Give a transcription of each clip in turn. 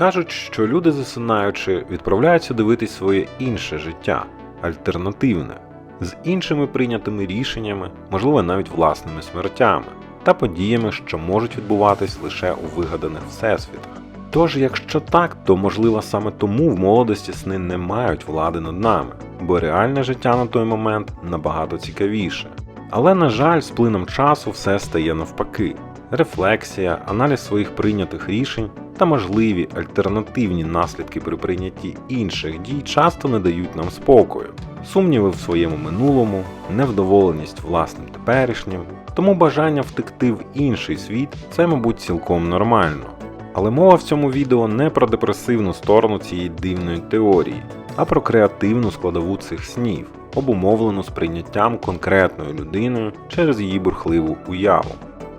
Кажуть, що люди засинаючи відправляються дивитись своє інше життя, альтернативне, з іншими прийнятими рішеннями, можливо навіть власними смертями та подіями, що можуть відбуватись лише у вигаданих всесвітах. Тож, якщо так, то можливо саме тому в молодості сни не мають влади над нами, бо реальне життя на той момент набагато цікавіше. Але, на жаль, з плином часу все стає навпаки. Рефлексія, аналіз своїх прийнятих рішень та можливі альтернативні наслідки при прийнятті інших дій часто не дають нам спокою. Сумніви в своєму минулому, невдоволеність власним теперішнім, тому бажання втекти в інший світ це, мабуть, цілком нормально. Але мова в цьому відео не про депресивну сторону цієї дивної теорії, а про креативну складову цих снів, обумовлену сприйняттям конкретною людиною через її бурхливу уяву.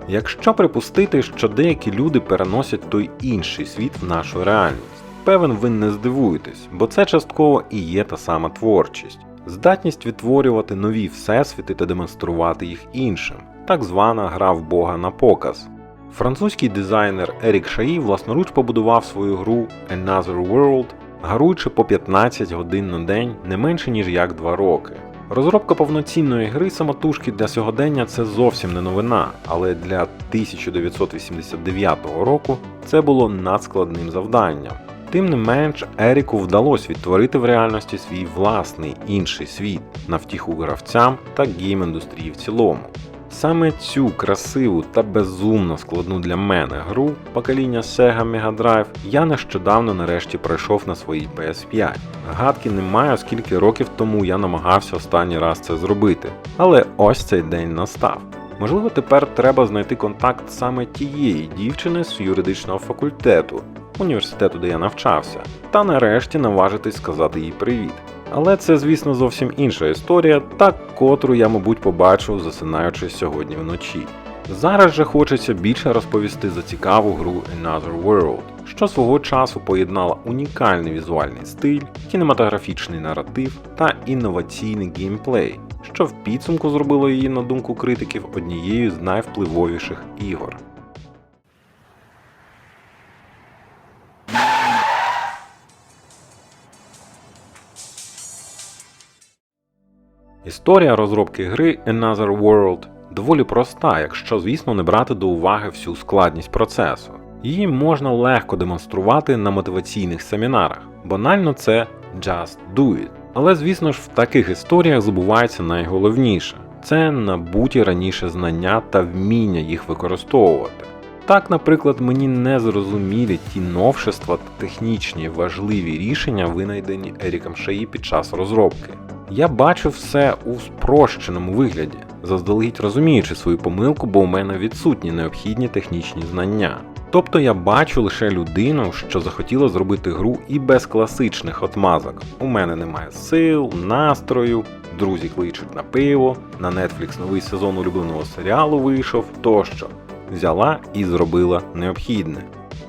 Якщо припустити, що деякі люди переносять той інший світ в нашу реальність, певен ви не здивуєтесь, бо це частково і є та сама творчість, здатність відтворювати нові всесвіти та демонструвати їх іншим, так звана гра в Бога на показ. Французький дизайнер Ерік Шаї власноруч побудував свою гру Another World, гаруючи по 15 годин на день не менше ніж як 2 роки. Розробка повноцінної гри самотужки для сьогодення це зовсім не новина, але для 1989 року це було надскладним завданням. Тим не менш, Еріку вдалося відтворити в реальності свій власний інший світ на втіху гравцям та гейм-індустрії в цілому. Саме цю красиву та безумно складну для мене гру покоління Sega Mega Drive я нещодавно нарешті пройшов на своїй PS5. Гадки не маю, скільки років тому я намагався останній раз це зробити, але ось цей день настав. Можливо, тепер треба знайти контакт саме тієї дівчини з юридичного факультету, університету, де я навчався, та нарешті наважитись сказати їй привіт. Але це, звісно, зовсім інша історія, та котру я, мабуть, побачу, засинаючи сьогодні вночі. Зараз же хочеться більше розповісти за цікаву гру Another World, що свого часу поєднала унікальний візуальний стиль, кінематографічний наратив та інноваційний геймплей, що в підсумку зробило її, на думку критиків, однією з найвпливовіших ігор. Історія розробки гри Another World доволі проста, якщо, звісно, не брати до уваги всю складність процесу. Її можна легко демонструвати на мотиваційних семінарах. Банально це just do it. Але, звісно ж, в таких історіях забувається найголовніше це набуті раніше знання та вміння їх використовувати. Так, наприклад, мені не зрозумілі ті новшества та технічні важливі рішення, винайдені Еріком Шаї під час розробки. Я бачив все у спрощеному вигляді, заздалегідь розуміючи свою помилку, бо у мене відсутні необхідні технічні знання. Тобто я бачу лише людину, що захотіла зробити гру і без класичних отмазок. У мене немає сил, настрою, друзі кличуть на пиво, на Netflix новий сезон улюбленого серіалу вийшов тощо. Взяла і зробила необхідне.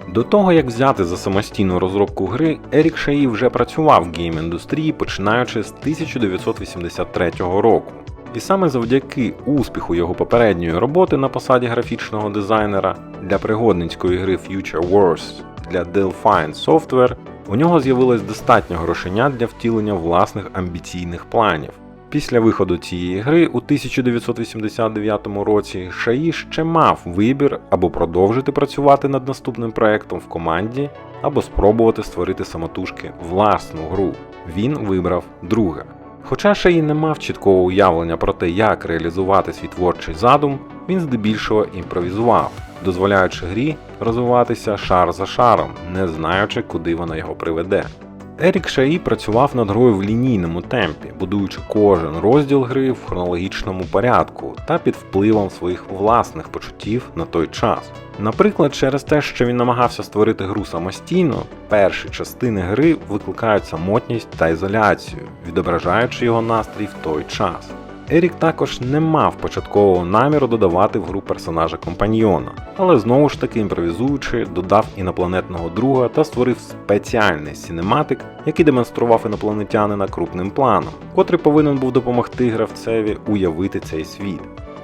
До того як взяти за самостійну розробку гри, Ерік Шаї вже працював в гейм-індустрії починаючи з 1983 року. І саме завдяки успіху його попередньої роботи на посаді графічного дизайнера для пригодницької гри Future Wars для Delphine Software у нього з'явилось достатньо грошенят для втілення власних амбіційних планів. Після виходу цієї гри у 1989 році Шаї ще мав вибір або продовжити працювати над наступним проектом в команді, або спробувати створити самотужки власну гру. Він вибрав друге. Хоча Шаї не мав чіткого уявлення про те, як реалізувати свій творчий задум, він здебільшого імпровізував, дозволяючи грі розвиватися шар за шаром, не знаючи, куди вона його приведе. Ерік Шаї працював над грою в лінійному темпі, будуючи кожен розділ гри в хронологічному порядку та під впливом своїх власних почуттів на той час. Наприклад, через те, що він намагався створити гру самостійно, перші частини гри викликають самотність та ізоляцію, відображаючи його настрій в той час. Ерік також не мав початкового наміру додавати в гру персонажа компаньйона, але знову ж таки імпровізуючи, додав інопланетного друга та створив спеціальний сінематик, який демонстрував інопланетянина крупним планом, котрий повинен був допомогти гравцеві уявити цей світ.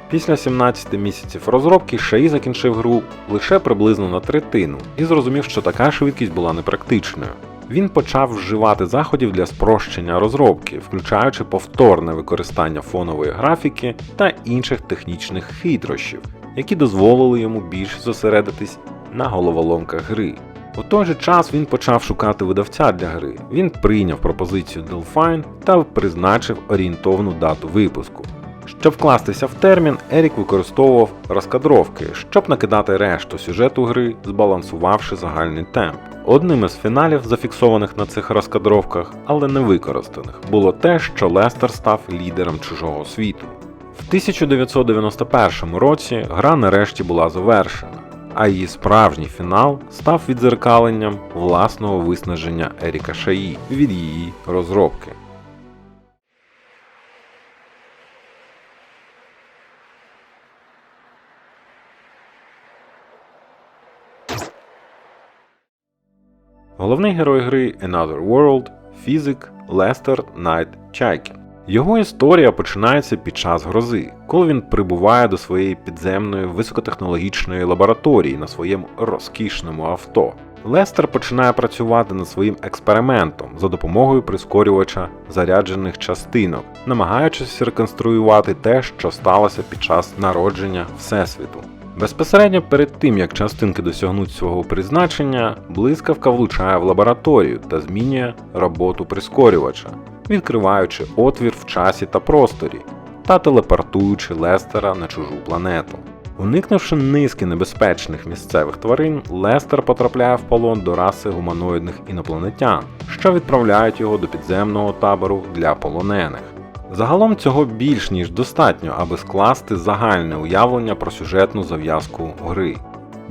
Після 17 місяців розробки Шаї закінчив гру лише приблизно на третину і зрозумів, що така швидкість була непрактичною. Він почав вживати заходів для спрощення розробки, включаючи повторне використання фонової графіки та інших технічних хитрощів, які дозволили йому більше зосередитись на головоломках гри. У той же час він почав шукати видавця для гри. Він прийняв пропозицію Delphine та призначив орієнтовну дату випуску. Щоб вкластися в термін, Ерік використовував розкадровки, щоб накидати решту сюжету гри, збалансувавши загальний темп. Одним із фіналів, зафіксованих на цих розкадровках, але не використаних, було те, що Лестер став лідером чужого світу. В 1991 році гра нарешті була завершена, а її справжній фінал став відзеркаленням власного виснаження Еріка Шаї від її розробки. Головний герой гри Another World фізик Лестер Найт Чайкін. Його історія починається під час грози, коли він прибуває до своєї підземної високотехнологічної лабораторії на своєму розкішному авто. Лестер починає працювати над своїм експериментом за допомогою прискорювача заряджених частинок, намагаючись реконструювати те, що сталося під час народження Всесвіту. Безпосередньо перед тим, як частинки досягнуть свого призначення, блискавка влучає в лабораторію та змінює роботу прискорювача, відкриваючи отвір в часі та просторі та телепортуючи Лестера на чужу планету. Уникнувши низки небезпечних місцевих тварин, Лестер потрапляє в полон до раси гуманоїдних інопланетян, що відправляють його до підземного табору для полонених. Загалом цього більш ніж достатньо, аби скласти загальне уявлення про сюжетну зав'язку гри.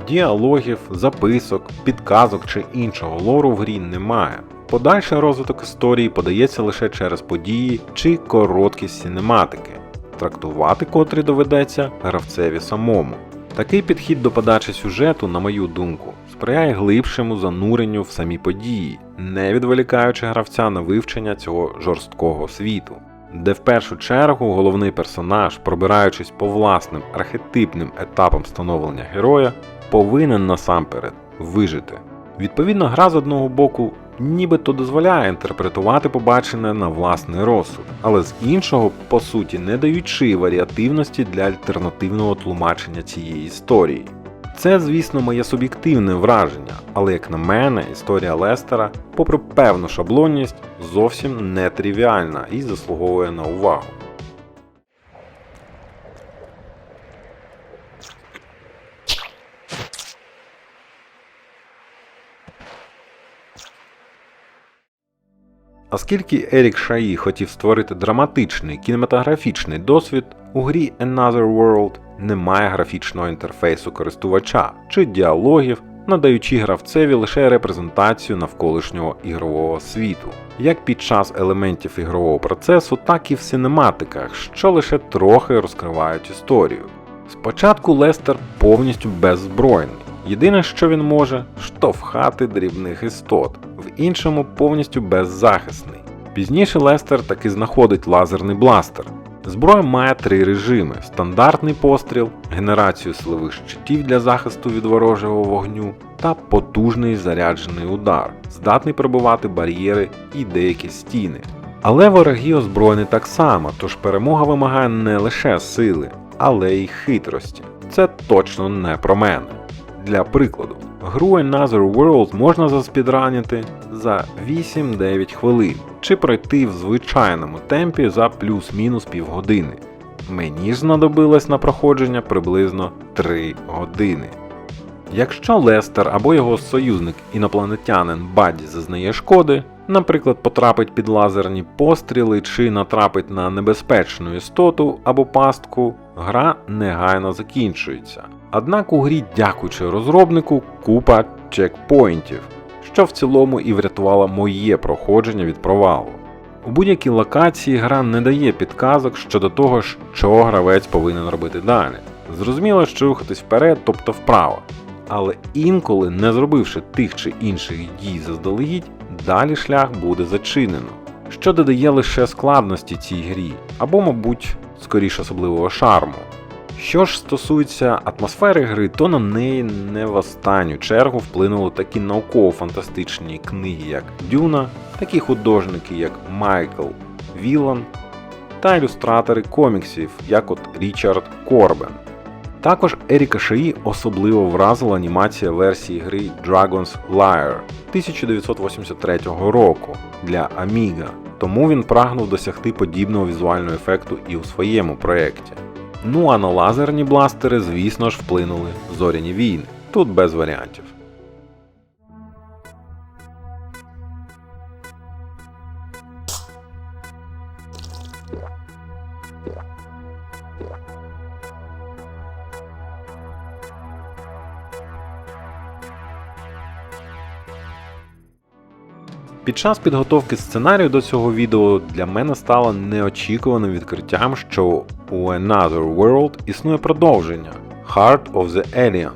Діалогів, записок, підказок чи іншого лору в грі немає. Подальший розвиток історії подається лише через події чи короткі синематики, трактувати котрі доведеться гравцеві самому. Такий підхід до подачі сюжету, на мою думку, сприяє глибшому зануренню в самі події, не відволікаючи гравця на вивчення цього жорсткого світу де в першу чергу головний персонаж, пробираючись по власним архетипним етапам становлення героя, повинен насамперед вижити. Відповідно, гра з одного боку нібито дозволяє інтерпретувати побачене на власний розсуд, але з іншого, по суті, не даючи варіативності для альтернативного тлумачення цієї історії. Це, звісно, моє суб'єктивне враження, але як на мене, історія Лестера, попри певну шаблонність, зовсім не тривіальна і заслуговує на увагу. Оскільки Ерік Шаї хотів створити драматичний кінематографічний досвід, у грі Another World немає графічного інтерфейсу користувача чи діалогів, надаючи гравцеві лише репрезентацію навколишнього ігрового світу, як під час елементів ігрового процесу, так і в синематиках, що лише трохи розкривають історію. Спочатку Лестер повністю беззбройний. Єдине, що він може, штовхати дрібних істот, в іншому повністю беззахисний. Пізніше Лестер таки знаходить лазерний бластер. Зброя має три режими: стандартний постріл, генерацію силових щитів для захисту від ворожого вогню та потужний заряджений удар, здатний пробивати бар'єри і деякі стіни. Але вороги озброєні так само, тож перемога вимагає не лише сили, але й хитрості. Це точно не про мене. Для прикладу, гру Another World можна заспідранити за 8-9 хвилин, чи пройти в звичайному темпі за плюс-мінус півгодини. Мені ж знадобилось на проходження приблизно 3 години. Якщо Лестер або його союзник інопланетянин Бадді зазнає шкоди, наприклад, потрапить під лазерні постріли чи натрапить на небезпечну істоту або пастку, гра негайно закінчується. Однак у грі, дякуючи розробнику, купа чекпоінтів, що в цілому і врятувало моє проходження від провалу. У будь-якій локації гра не дає підказок щодо того, що гравець повинен робити далі. Зрозуміло, що рухатись вперед, тобто вправо. Але інколи, не зробивши тих чи інших дій заздалегідь, далі шлях буде зачинено, що додає лише складності цій грі, або, мабуть, скоріше особливого шарму. Що ж стосується атмосфери гри, то на неї не в останню чергу вплинули такі науково-фантастичні книги, як Дюна, такі художники, як Майкл Вілан та ілюстратори коміксів, як от Річард Корбен. Також Еріка Шаї особливо вразила анімація версії гри Dragon's Lair 1983 року для Amiga, тому він прагнув досягти подібного візуального ефекту і у своєму проєкті. Ну а на лазерні бластери, звісно ж, вплинули зоряні війни. Тут без варіантів. Під час підготовки сценарію до цього відео для мене стало неочікуваним відкриттям, що у Another World існує продовження Heart of the Alien.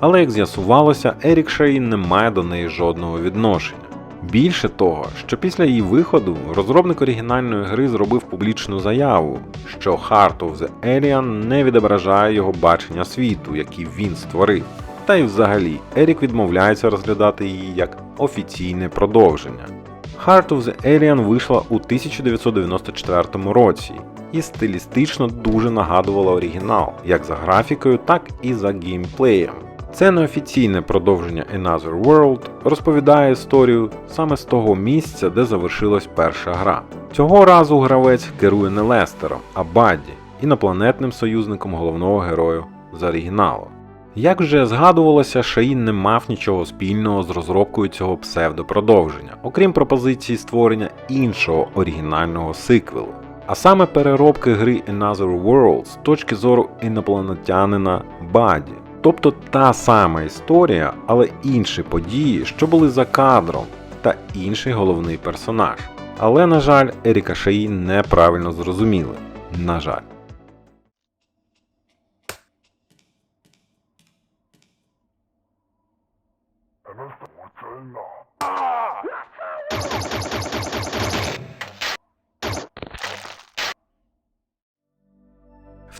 Але як з'ясувалося, Ерік Шаїн не має до неї жодного відношення. Більше того, що після її виходу розробник оригінальної гри зробив публічну заяву, що Heart of the Alien не відображає його бачення світу, який він створив. Та й взагалі, Ерік відмовляється розглядати її як офіційне продовження. Heart of the Alien вийшла у 1994 році і стилістично дуже нагадувала оригінал як за графікою, так і за геймплеєм. Це неофіційне продовження Another World розповідає історію саме з того місця, де завершилась перша гра. Цього разу гравець керує не Лестером, а Бадді, інопланетним союзником головного героя з оригіналу. Як вже згадувалося, Шаїн не мав нічого спільного з розробкою цього псевдопродовження, окрім пропозиції створення іншого оригінального сиквелу. А саме переробки гри Another World з точки зору інопланетянина Баді. Тобто та сама історія, але інші події, що були за кадром, та інший головний персонаж. Але, на жаль, Еріка Шаїн неправильно зрозуміли. На жаль.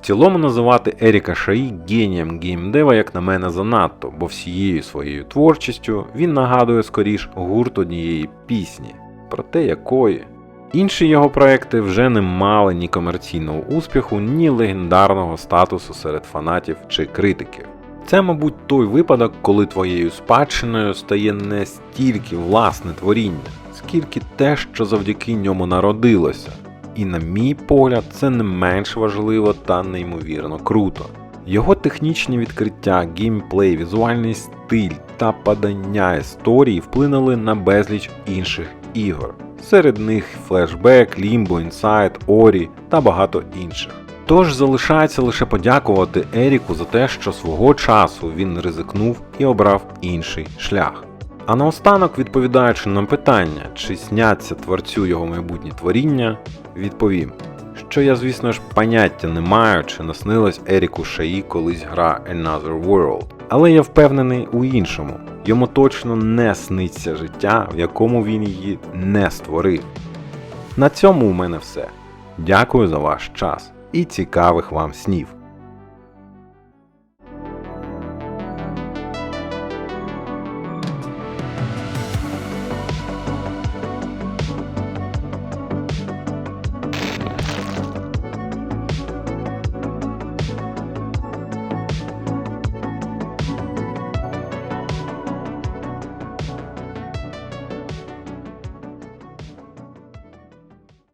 Цілому називати Еріка Шаї генієм геймдева, як на мене, занадто, бо всією своєю творчістю він нагадує скоріш гурт однієї пісні, проте якої. Інші його проекти вже не мали ні комерційного успіху, ні легендарного статусу серед фанатів чи критиків. Це, мабуть, той випадок, коли твоєю спадщиною стає не стільки власне творіння, скільки те, що завдяки ньому народилося. І, на мій погляд, це не менш важливо та неймовірно круто. Його технічні відкриття, геймплей, візуальний стиль та подання історії вплинули на безліч інших ігор. Серед них Flashback, Limbo, Inside, Ori та багато інших. Тож залишається лише подякувати Еріку за те, що свого часу він ризикнув і обрав інший шлях. А наостанок, відповідаючи на питання, чи сняться творцю його майбутні творіння, відповім, що я, звісно ж, поняття не маю, чи наснилась Еріку Шаї колись гра Another World. Але я впевнений у іншому. Йому точно не сниться життя, в якому він її не створив. На цьому у мене все. Дякую за ваш час і цікавих вам снів.